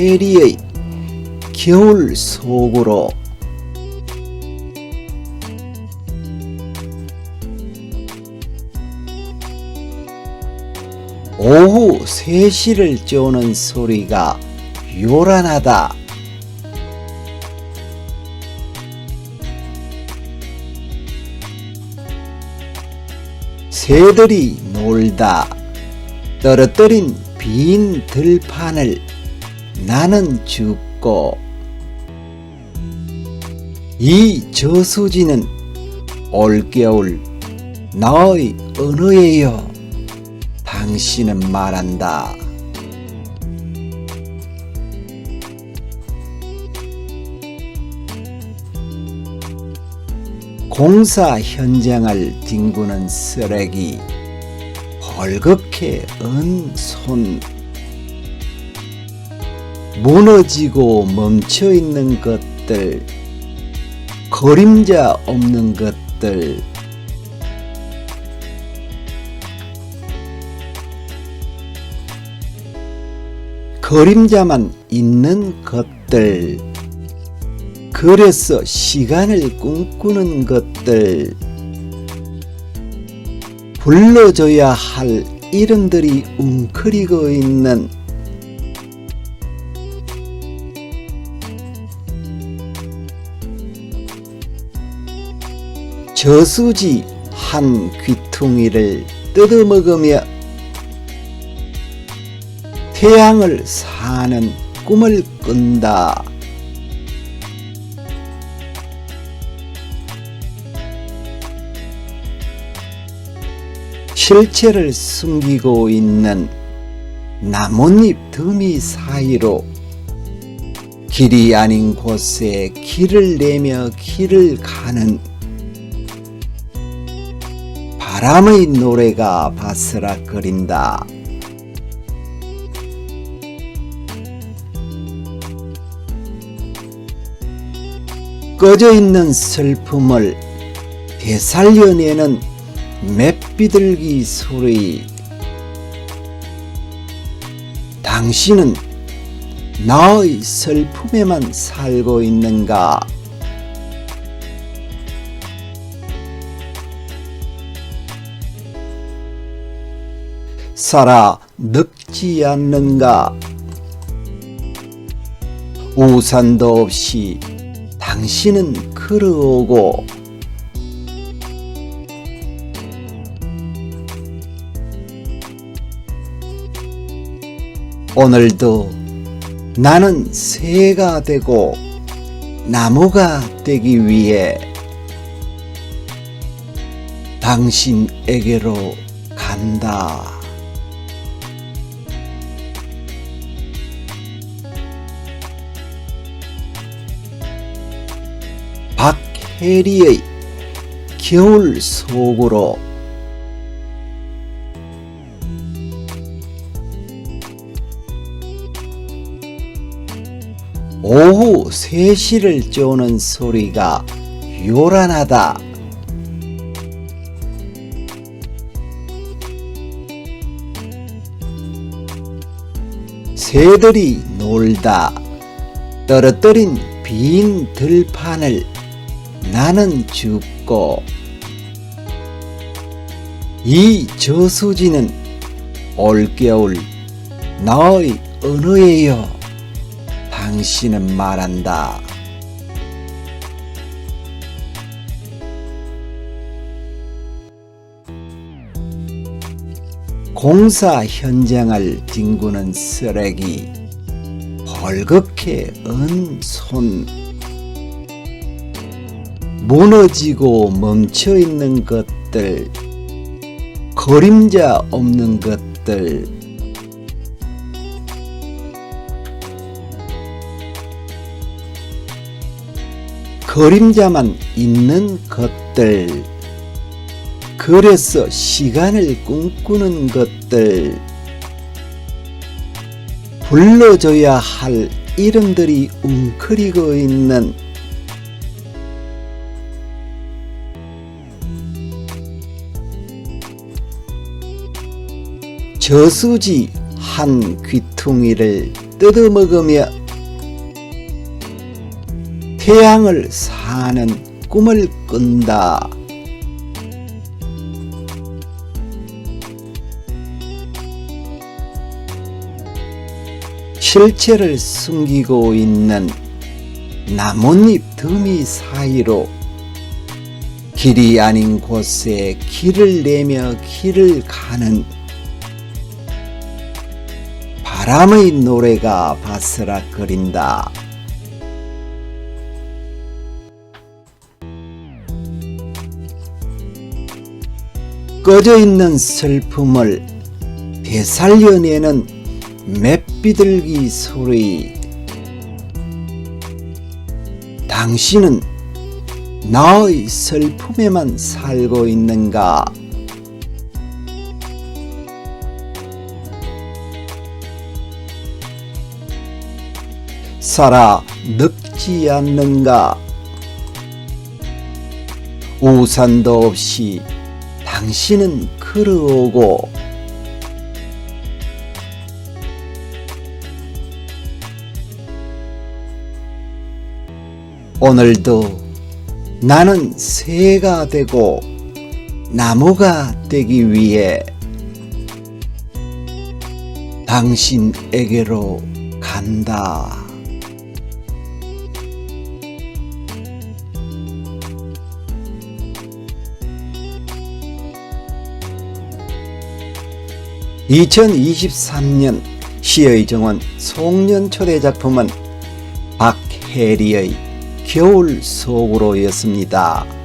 해리의 겨울 속으로 오후 3시를 쪼는 소리가 요란하다. 새들이 놀다 떨어뜨린 빈 들판을 나는 줍고 이 저수지는 올겨울 나의 언어예요. 당신은 말한다. 공사 현장을 뒹구는 쓰레기 벌겋게 언손 무너지고 멈춰 있는 것들 그림자 없는 것들. 그림자만 있는 것들 그래서 시간을 꿈꾸는 것들. 불러줘야 할 이름들이 웅크리고 있는 저수지 한 귀퉁이를 뜯어먹으며 태양을 사는 꿈을 꾼다. 실체를 숨기고 있는 나뭇잎 더미 사이로 길이 아닌 곳에 길을 내며 길을 가는 바람의 노래가 바스락거린다. 꺼져 있는 슬픔을 되살려내는 맵비들기 소리. 당신은 나의 슬픔에만 살고 있는가? 살아 늙지 않는가? 우산도 없이 당신은 걸어오고 오늘도 나는 새가 되고 나무가 되기 위해 당신에게로 간다. 박혜리의 겨울 속으로 오후 3시를 쪼는 소리가 요란하다. 새들이 놀다 떨어뜨린 빈 들판을 나는 줍고 이 저수지는 올겨울 나의 언어예요. 당신은 말한다. 공사 현장을 뒹구는 쓰레기 벌겋게 언손 무너지고 멈춰 있는 것들 그림자 없는 것들. 그림자만 있는 것들 그래서 시간을 꿈꾸는 것들. 불러줘야 할 이름들이 웅크리고 있는 저수지 한 귀퉁이를 뜯어먹으며 태양을 사는 꿈을 꾼다. 실체를 숨기고 있는 나뭇잎 더미 사이로 길이 아닌 곳에 길을 내며 길을 가는 바람의 노래가 바스락거린다. 꺼져 있는 슬픔을 되살려내는 맵비들기 소리. 당신은 나의 슬픔에만 살고 있는가? 살아 늙지 않는가? 우산도 없이 당신은 걸어오고 오늘도 나는 새가 되고 나무가 되기 위해 당신에게로 간다. (2023년) 시의 정원 송년 초대 작품은 박혜리의 겨울 속으로였습니다.